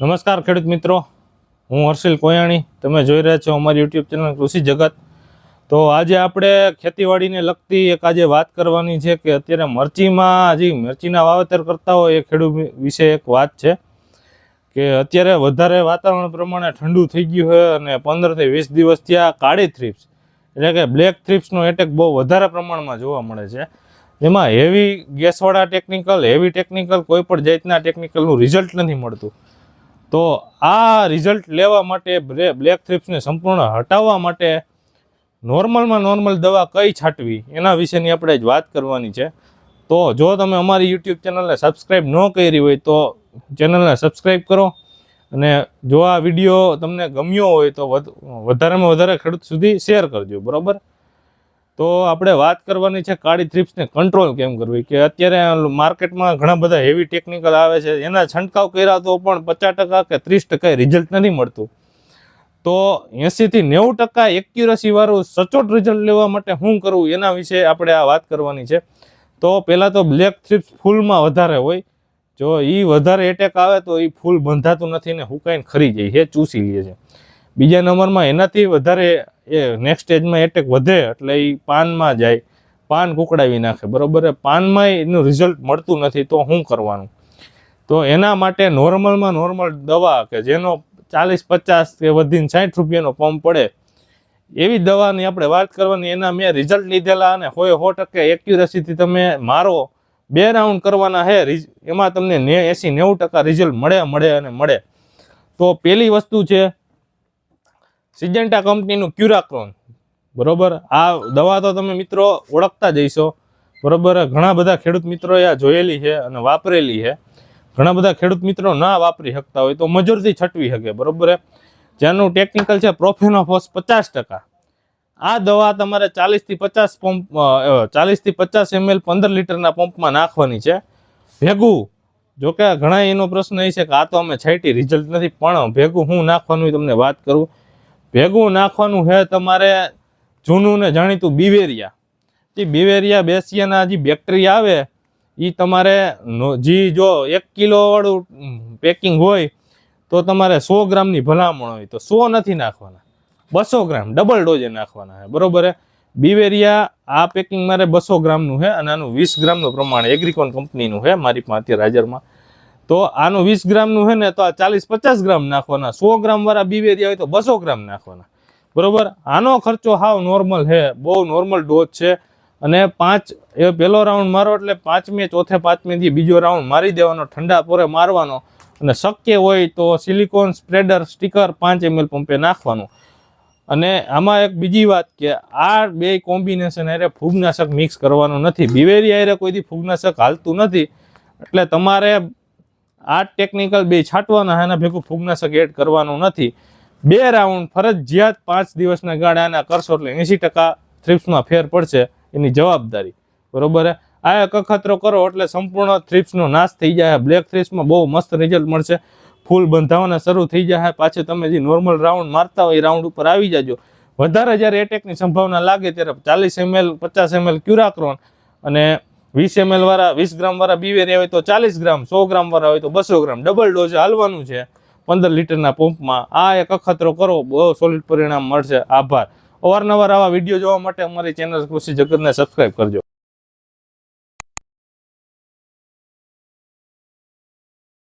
નમસ્કાર ખેડૂત મિત્રો. હું હર્ષિલ કોયાણી. તમે જોઈ રહ્યા છો અમારી યુટ્યુબ ચેનલ કૃષિ જગત. તો આજે આપણે ખેતીવાડીને લગતી એક આજે વાત કરવાની છે કે અત્યારે મરચીમાં હજી મરચીના વાવેતર કરતા હોય એ ખેડૂત વિશે એક વાત છે કે અત્યારે વધારે વાતાવરણ પ્રમાણે ઠંડુ થઈ ગયું છે અને પંદરથી વીસ દિવસ આ કાળી થ્રીપ્સ એટલે કે બ્લેક થ્રીપ્સનો એટેક બહુ વધારે પ્રમાણમાં જોવા મળે છે. જેમાં હેવી ગેસવાળા ટેકનિકલ હેવી ટેકનિકલ કોઈ પણ જાતના ટેકનિકલનું રિઝલ્ટ નથી મળતું. તો આ રિઝલ્ટ લેવા માટે બ્લે- બ્લેક થ્રિપ્સને સંપૂર્ણ હટાવવા માટે નોર્મલમાં નોર્મલ દવા કઈ છાંટવી, એના વિશેની આપણે જ વાત કરવાની છે. તો જો તમે અમારી યુટ્યુબ ચેનલને સબસ્ક્રાઈબ ન કરી હોય તો ચેનલને સબસ્ક્રાઈબ કરો અને જો આ વીડિયો તમને ગમ્યો હોય તો વધ- વધારેમાં વધારે ખેડૂત સુધી શેર કરજો, બરાબર? તો આપણે વાત કરવાની છે કાળી થ્રિપ્સને કંટ્રોલ કેમ કરવી? કે અત્યારે માર્કેટમાં ઘણા બધા હેવી ટેકનિકલ આવે છે. એના છંટકાવ કર્યા તો પણ પચાસ ટકા કે ત્રીસ ટકા રિઝલ્ટ નથી મળતું. તો એંસીથી નેવું ટકા એક્યુરસી વાળું સચોટ રિઝલ્ટ લેવા માટે શું કરવું એના વિશે આપણે આ વાત કરવાની છે. તો પહેલાં તો બ્લેક થ્રિપ્સ ફૂલમાં વધારે હોય. જો એ વધારે એટેક આવે તો એ ફૂલ બંધાતું નથી ને હુકાઈને ખરી જાય છે ચૂસી લે છે. બીજા નંબરમાં એનાથી વધારે એ નેક્સ્ટ સ્ટેજમાં એટેક વધે એટલે એ પાનમાં જાય. પાન કુકડાવી નાખે, બરાબર? પાનમાં એનું રિઝલ્ટ મળતું નથી, તો શું કરવાનું? તો એના માટે નોર્મલમાં નોર્મલ દવા કે જેનો ચાલીસ, પચાસ કે વધીને સાઠ રૂપિયાનો પંપ પડે, એવી દવાની આપણે વાત કરવાની, એના મેં રિઝલ્ટ લીધેલા અને હોય સો ટકા એક્યુરસીથી તમે મારો બે રાઉન્ડ કરવાના હે એમાં તમને ને એંસી, નેવું ટકા રિઝલ્ટ મળે મળે અને મળે. તો પેલી વસ્તુ છે સિજન્ટા કંપનીનું ક્યુરાક્રોન. બરોબર? આ દવા તો તમે મિત્રો ઓળખતા જઈશો બરોબર? ઘણા બધા ખેડૂત મિત્રોએ આ જોયેલી છે અને વાપરેલી છે. ઘણા બધા ખેડૂત મિત્રો ના વાપરી શકતા હોય તો મજૂરથી છટવી શકે, બરોબર? જેનું ટેકનિકલ છે પ્રોફેનોફોસ પચાસ ટકા. આ દવા તમારે ચાલીસથી પચાસ પંપ ચાલીસથી પચાસ એમએલ પંદર લીટરના પંપમાં નાખવાની છે. ભેગું. જોકે ઘણા એનો પ્રશ્ન એ છે કે આ તો અમે છાંટી રિઝલ્ટ નથી, પણ ભેગું હું નાખવાનું તમને વાત કરું. ભેગું નાખવાનું છે તમારે જૂનું ને જાણીતું બિવેરિયા. તે બિવેરિયા બેસિયાના જે બેક્ટેરિયા આવે એ તમારે જે જો એક કિલોવાળું પેકિંગ હોય, તો તમારે સો ગ્રામની ભલામણ હોય. તો સો નથી નાખવાના. બસો ગ્રામ ડબલ ડોઝે નાખવાના છે બરોબર બિવેરિયા આ પેકિંગ મારે બસો ગ્રામનું છે અને આનું વીસ ગ્રામનું પ્રમાણ એગ્રીકોન કંપનીનું છે મારી પાસે અત્યારે હાજરમાં. તો આનું વીસ ગ્રામનું છે ને તો આ ચાલીસ પચાસ ગ્રામ નાખવાના. સો ગ્રામવાળા બીવેરિયા હોય તો બસો ગ્રામ નાખવાના. બરોબર? આનો ખર્ચો હાવ નોર્મલ છે બહુ નોર્મલ ડોઝ છે. અને પાંચ, એ પહેલો રાઉન્ડ મારો એટલે પાંચમી, ચોથે પાંચમી દી બીજો રાઉન્ડ મારી દેવાનો, ઠંડા પોરે મારવાનો. અને શક્ય હોય તો સિલિકોન સ્પ્રેડર સ્ટીકર પાંચ એમએલ પંપે નાખવાનું. અને આમાં એક બીજી વાત કે આ બે કોમ્બિનેશન અરે ફૂગનાશક મિક્સ કરવાનું નથી. બિવેરિયા અરે કોઈથી ફૂગનાશક હાલતું નથી. એટલે તમારે આ ટેકનિકલ બે છાંટવાના એના ભેગું ફૂગનાશક એડ કરવાનું નથી. બે રાઉન્ડ ફરજિયાત પાંચ દિવસના ગાળાના કરશો એટલે એંસી ટકા થ્રિપ્સમાં ફેર પડશે એની જવાબદારી. બરોબર આ એક અખતરો કરો એટલે સંપૂર્ણ થ્રિપ્સનો નાશ થઈ જાય બ્લેક થ્રિપ્સમાં બહુ મસ્ત રિઝલ્ટ મળશે. ફૂલ બંધાવાના શરૂ થઈ જાય પાછું તમે જે નોર્મલ રાઉન્ડ મારતા હોય એ રાઉન્ડ ઉપર આવી જાજો. વધારે જ્યારે એટેકની સંભાવના લાગે ત્યારે ચાલીસ એમએલ પચાસ એમએલ ક્યુરાક્રોન અને વીસ એમએલ વાળા, વીસ ગ્રામ વાળા બિવેરિયા હોય તો ચાલીસ ગ્રામ સો ગ્રામ વાળા હોય તો બસો ગ્રામ ડબલ ડોઝ હાલવાનું છે. પંદર લીટરના પંપમાં આ એક અખતરો કરો, બહુ સોલિડ પરિણામ મળશે. આભાર. અવારનવાર આવા વીડિયો જોવા માટે અમારી ચેનલ કૃષિ જગતને સબસ્ક્રાઈબ કરજો.